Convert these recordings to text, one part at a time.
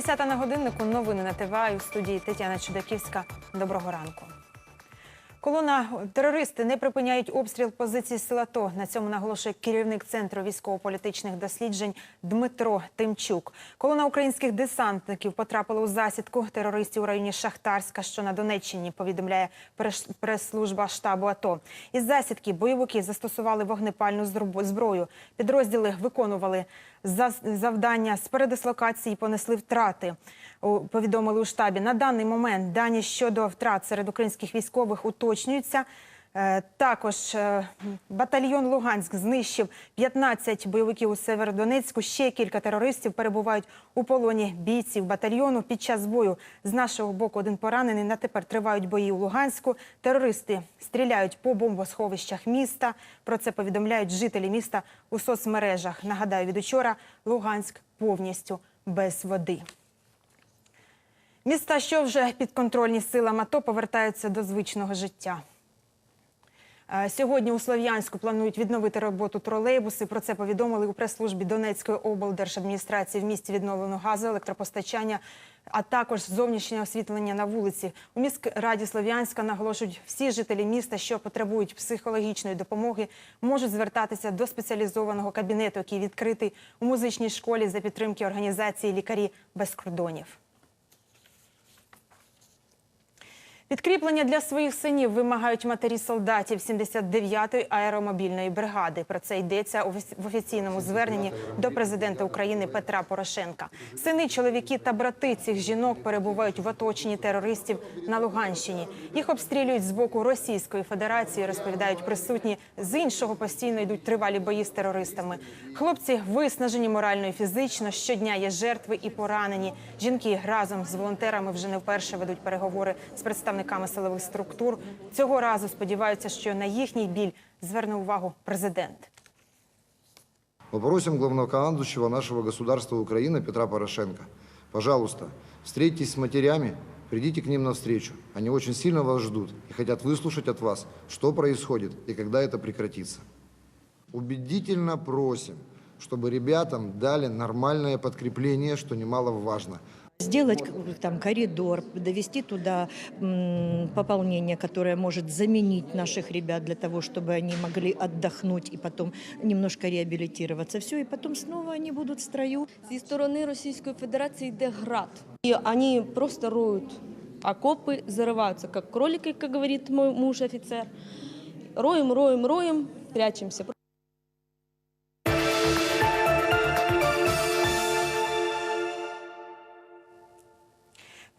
Десята на годиннику. Новини на ТВА у студії Тетяна Чудаківська. Доброго ранку. Колона терористи не припиняють обстріл позицій сил АТО. На цьому наголошує керівник центру військово-політичних досліджень Дмитро Тимчук. Колона українських десантників потрапила у засідку терористів у районі Шахтарська, що на Донеччині. Повідомляє прес- прес-служба штабу АТО. Із засідки бойовики застосували вогнепальну зброю. Підрозділи виконували завдання з передислокації, понесли втрати. Повідомили у штабі. На даний момент дані щодо втрат серед українських військових уточнюються. Е, Також е, батальйон Луганськ знищив 15 бойовиків у Северодонецьку. Ще кілька терористів перебувають у полоні бійців батальйону під час бою. З нашого боку один поранений. На тепер тривають бої у Луганську. Терористи стріляють по бомбосховищах міста. Про це повідомляють жителі міста у соцмережах. Нагадаю, від учора Луганськ повністю без води. Міста, що вже підконтрольні силам АТО, повертаються до звичного життя. Е, Сьогодні у Слов'янську планують відновити роботу тролейбуси. Про це повідомили у прес-службі Донецької облдержадміністрації в місті відновлено газу, електропостачання, а також зовнішнє освітлення на вулиці. У міськраді Слов'янська наголошують, всі жителі міста, що потребують психологічної допомоги, можуть звертатися до спеціалізованого кабінету, який відкритий у музичній школі за підтримки організації Лікарі без кордонів. Підкріплення для своїх синів вимагають матері солдатів 79-ї аеромобільної бригади. Про це йдеться в офіційному зверненні до президента України Петра Порошенка. Сини, чоловіки та брати цих жінок перебувають в оточенні терористів на Луганщині. Їх обстрілюють з боку Російської Федерації. Розповідають присутні з іншого постійно йдуть тривалі бої з терористами. Хлопці виснажені морально і фізично. Щодня є жертви і поранені. Жінки разом з волонтерами вже не вперше ведуть переговори з представниками силових структур. Цього разу сподіваються, що на їхній біль зверне увагу президент. Попросим главнокомандующего нашего государства Украины Петра Порошенко, пожалуйста, встретитесь с матерями, придите к ним навстречу. Они очень сильно вас ждут и хотят выслушать от вас, что происходит и когда это прекратится. Убедительно просим, чтобы ребятам дали нормальное подкрепление, что немаловажно. Сделать как бы там коридор, довести туда м, пополнение, которое может заменить наших ребят для того, чтобы они могли отдохнуть и потом немножко реабилитироваться. Все, и потом снова они будут в строю. Зі сторони Російської Федерації йде град. І вони просто роють окопи, зариваються, як кролики, як говорить мой муж офіцер. Роем, роем, роем, прячемося.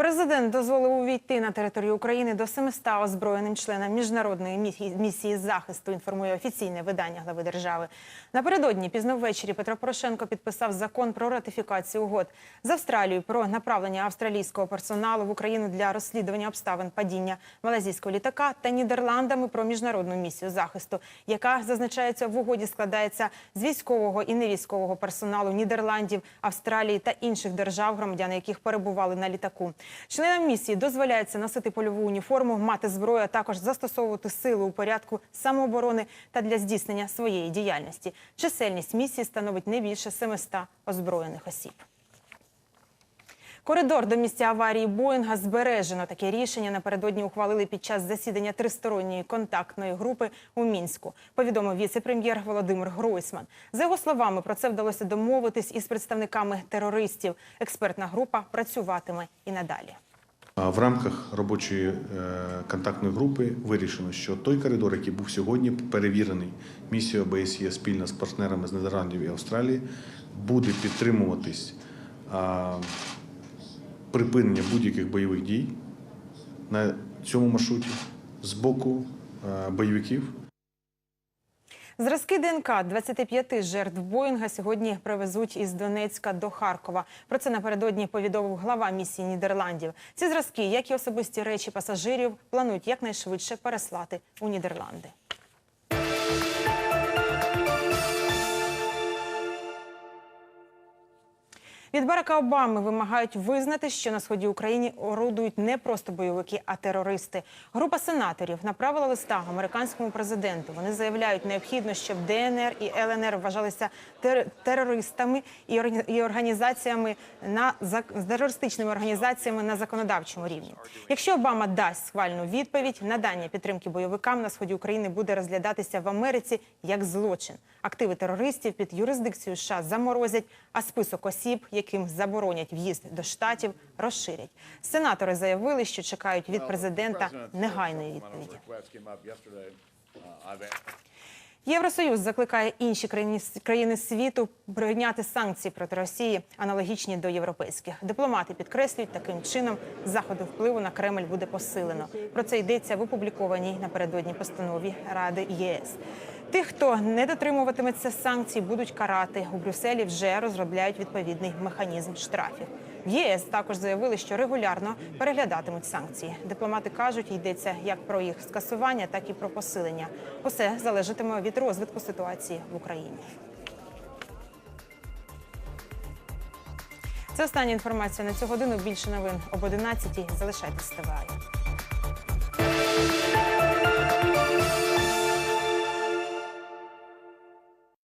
Президент дозволив увійти на територію України до 700 озброєним членам міжнародної місії- захисту. Інформує офіційне видання глави держави. Напередодні пізно ввечері Петро Порошенко підписав закон про ратифікацію угод з Австралією про направлення австралійського персоналу в Україну для розслідування обставин падіння малазійського літака та Нідерландами про міжнародну місію захисту, яка зазначається в угоді, складається з військового і невійськового персоналу Нідерландів, Австралії та інших держав, громадяни яких перебували на літаку. Членам місії дозволяється носити польову уніформу, мати зброю, а також застосовувати сили у порядку самооборони та для здійснення своєї діяльності. Чисельність місії становить не більше 700 озброєних осіб. Коридор до місця аварії Боїнга збережено. Таке рішення напередодні ухвалили під час засідання тристоронньої контактної групи у мінську. Повідомив віце-прем'єр Володимир Гройсман. За його словами, про це вдалося домовитись із представниками терористів. Експертна група працюватиме і надалі. В рамках робочої е, контактної групи вирішено, що той коридор, який був сьогодні перевірений місією ОБСЄ спільно з партнерами з Нідерландів і Австралії, буде підтримуватись припинення будь-яких бойових дій на цьому маршруті з боку е, бойовиків Зразки ДНК 25 жертв Боїнга сьогодні привезуть із Донецька до Харкова. Про це напередодні повідомив глава місії Нідерландів. Ці зразки, як і особисті речі пасажирів, планують якнайшвидше переслати у Нідерланди. Від Барака Обами вимагають визнати, що на сході України орудують не просто бойовики, а терористи. Група сенаторів направила листа американському президенту. Вони заявляють, необхідно, щоб ДНР і ЛНР вважалися тер- терористами і органі- і організаціями на терористичними організаціями на законодавчому рівні. Якщо Обама дасть схвальну відповідь, надання підтримки бойовикам на сході України буде розглядатися в Америці як злочин. Активи терористів під юрисдикцію США заморозять, а список осіб, яким заборонять в'їзд до штатів, розширять. Сенатори заявили, що чекають від президента негайної відповіді. Євросоюз закликає інші країни, країни світу прийняти санкції проти Росії, аналогічні до європейських. Дипломати підкреслюють, таким чином заходи впливу на Кремль буде посилено. Про це йдеться в опублікованій напередодні постанові Ради ЄС. Тих, хто не дотримуватиметься санкцій, будуть карати. У Брюсселі вже розробляють відповідний механізм штрафів. В ЄС також заявили, що регулярно переглядатимуть санкції. Дипломати кажуть, йдеться як про їх скасування, так і про посилення. Усе залежатиме від розвитку ситуації в Україні. Це остання інформація на цю годину. Більше новин об 11 Залишайтесь ТВА.